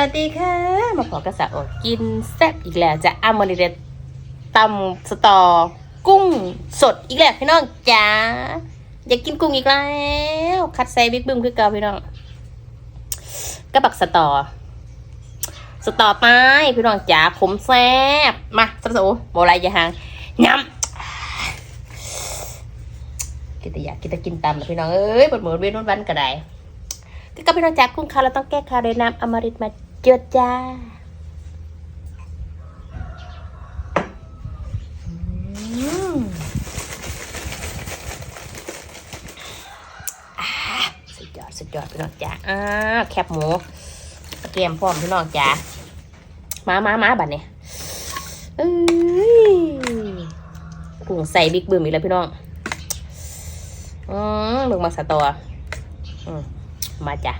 วัสดีค่ะ มาขอกระสาอกินแซ่บอีกแล้วจะอามอริเดตตำสตอ กุ้งสดอีกแล้วพี่น้องจ้าอยากกินกุ้งอีกแล้ว คัดไซบิ๊กบึ้มคือเก่าพี่น้องกระบักสตอ สตอไปพี่น้องจ๋าขมแซ่บมาสักสูโบราณยาหางยำกินแต่อยากกินแต่กินตำนะพี่น้องเอ้ยบดหมูเวียนวันก็ได้ก็พี่น้องจากกุ้งคาเราต้องแก้คาวด้วยน้ำอมฤตมา จือจ้าอืมอ่าสุดยอดสุดยอดพี่น้องจ๋าอ้าแคบหมูเตรียมพร้อมพี่น้องจ๋ามามามาบัดเนี่ยเอ้ยกุ้งใส่บิ๊กบึ้มอีกแล้วพี่น้อง อืมเบิ่งมาสตัวอืมมาจ้ะ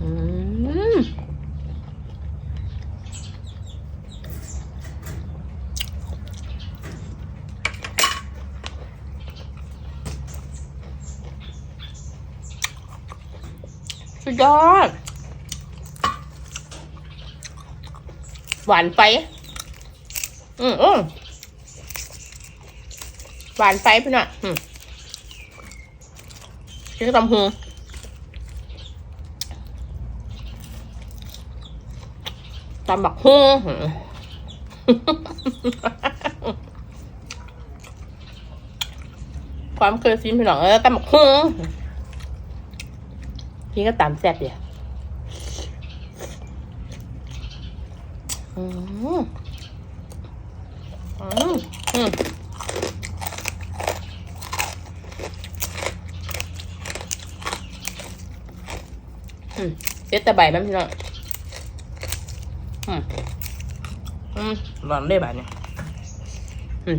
อืมสุ ดยอด หวานไป อืมอืมหวานไปพี่น่ะอืม cái tầm hương tầm bạc hương ความเคยซิมพี่น้องเออตำบักหุ่ง พี่ก็ตามแซ่บเดียวอืมอืมอืมอืมเด็ดแต่ใบมันพี่น้องอืมอืมร้อนเลยใบเนี่ยอืม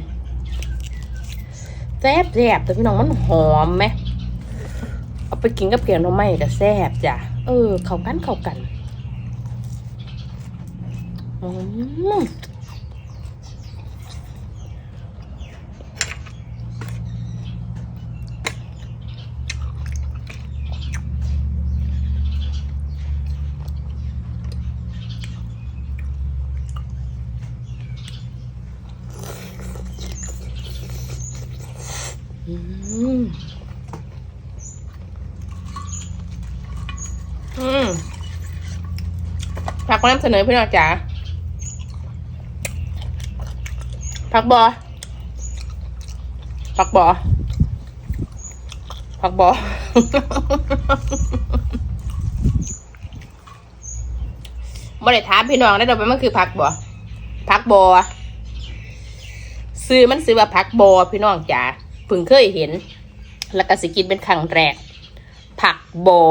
แซ่บแซ่บแต่พี่น้องมันหอมไหม เอาไปกินกับแกี๊ยวหน่อไม้ก็แซ่บจ้ะ เออ เข้ากันเข้ากันอืมอืมอืมผัก มานำเสนอพี่น้องจ๋าผักบอผักบอผักบอบ่ได้ถามพี่น้องได้ดอกไปมันคือผักบอผักบอซื้อมันซื้อว่าผักบอพี่น้องจ๋าเพิ่งเคยเห็น แล้วก็สิกินเป็นครั้งแรกผักบอ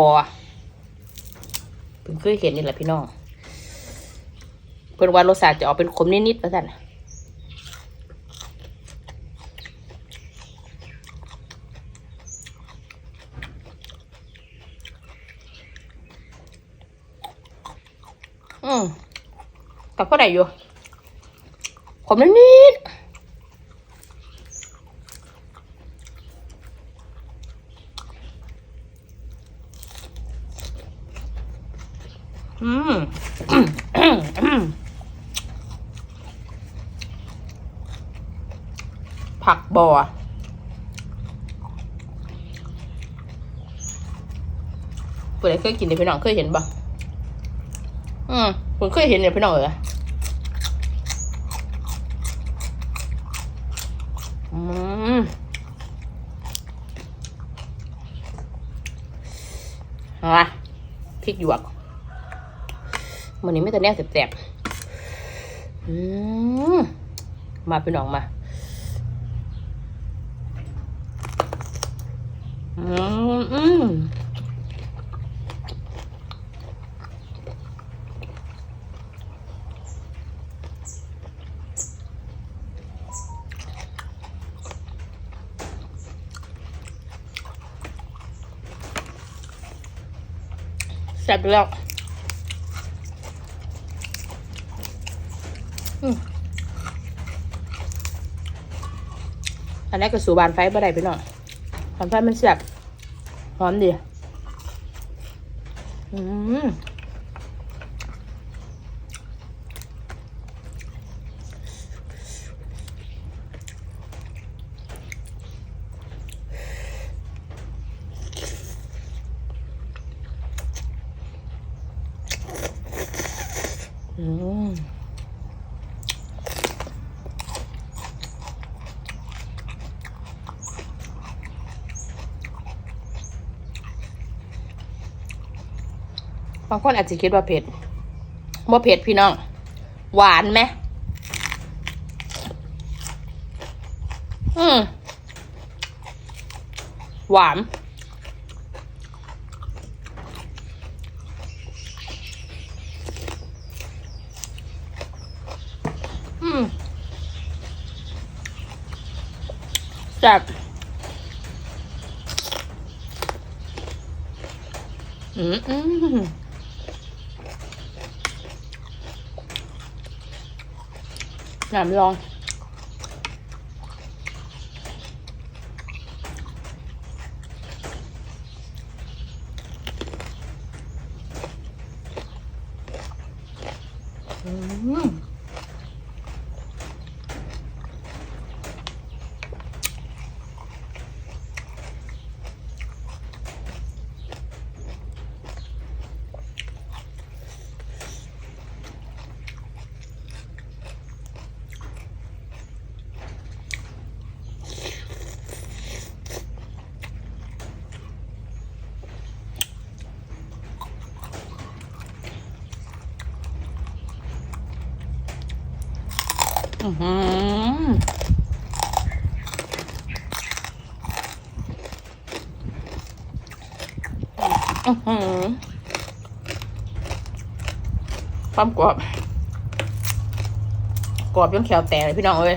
เพิ่งเคยเห็นนี่แหละพี่น้อง เพิ่นว่ารสชาติจะออกเป็นขมนิดๆว่าซั่นอืมกับก็ได้อยู่ ขมนิดๆอืม ผัก บอเปิดเคยกินเนี่ยพี่น้องเคยเห็นบ่อืมผมเคยเห็นเนี่ยพี่น้องเอออืมเอาละพริกหยวกมันนี้ไม่แต่แน่แสบๆอืมมาเป็นออกมา อืมแซ่บแล้วอันนี้ก็สูบานไฟบ่ได้ไปหน่อยบานไฟมันเสียบ หอมดี อืม บางคนอาจจะคิดว่าเผ็ดว่าเผ็ดพี่น้อง หวานไหมอืมหวาน อืมแซ่บอืมอืม น้ำลอง อืม อือหืออือหือความกรอบกรอบจนแขวแตกเลยพี่น้องเอ้ย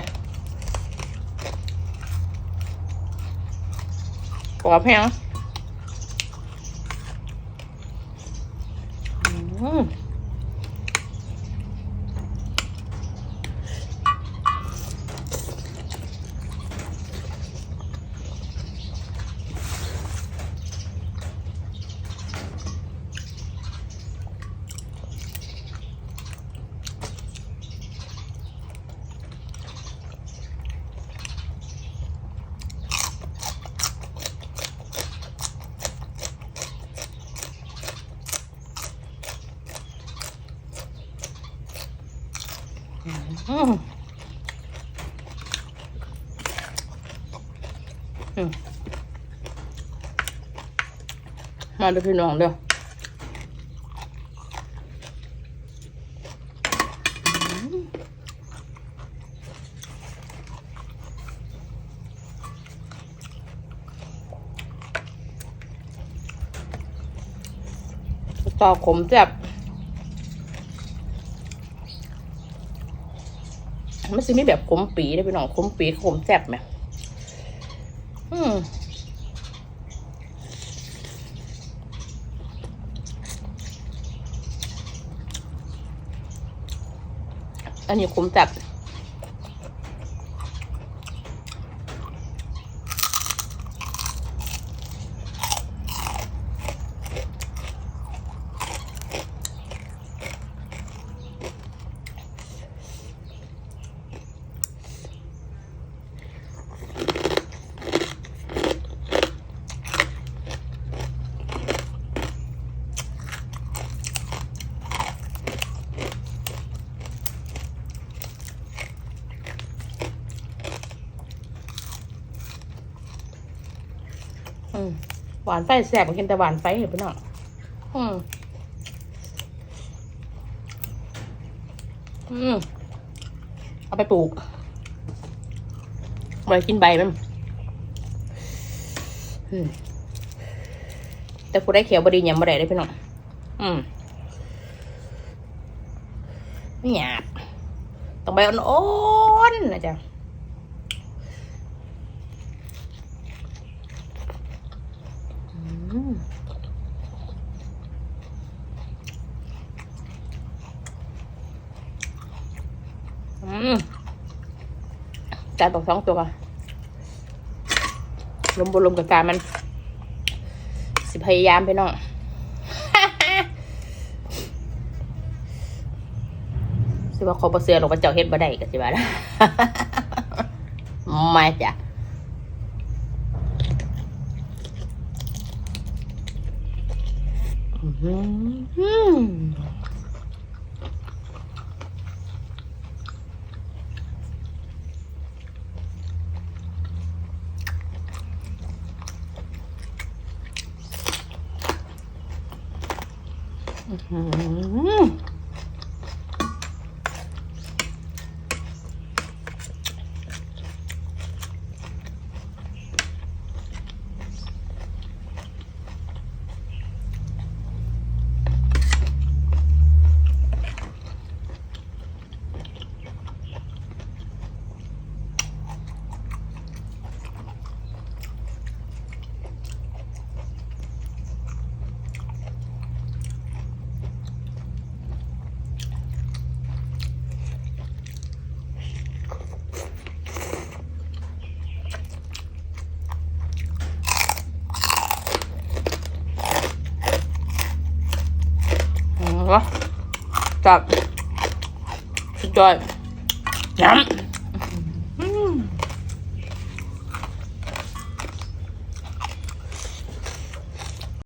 กรอบแพงอืม อืมอื มาดูพี่น้องเด้อต่อขมแซ่บมันสิมีแบบขมปีได้ไปหน่องขมปีขมแซ่บไหม อืมอันนี้ขมแซ่บอืม หวานไฟแซ่บกินแต่หวานไฟเหรอพี่น้องอืมอืมเอาไปปลูกไว้กินใบมันอืมแต่ผู้ได้เขียวบดียังบ่ได้ได้พี่น้อง อืมไม่หยาบต้องใบอ่อนๆนะจ๊ะ จานตกสองตัวลมบนลมกับจานมัน สิพยายามไปน้องสิว่าเขาเสือหรอกว่าเจ้าเฮ็ดบ่ได้ก็สิว่ามาจ้ะอืม อื วะจับสุดยอดย้ำ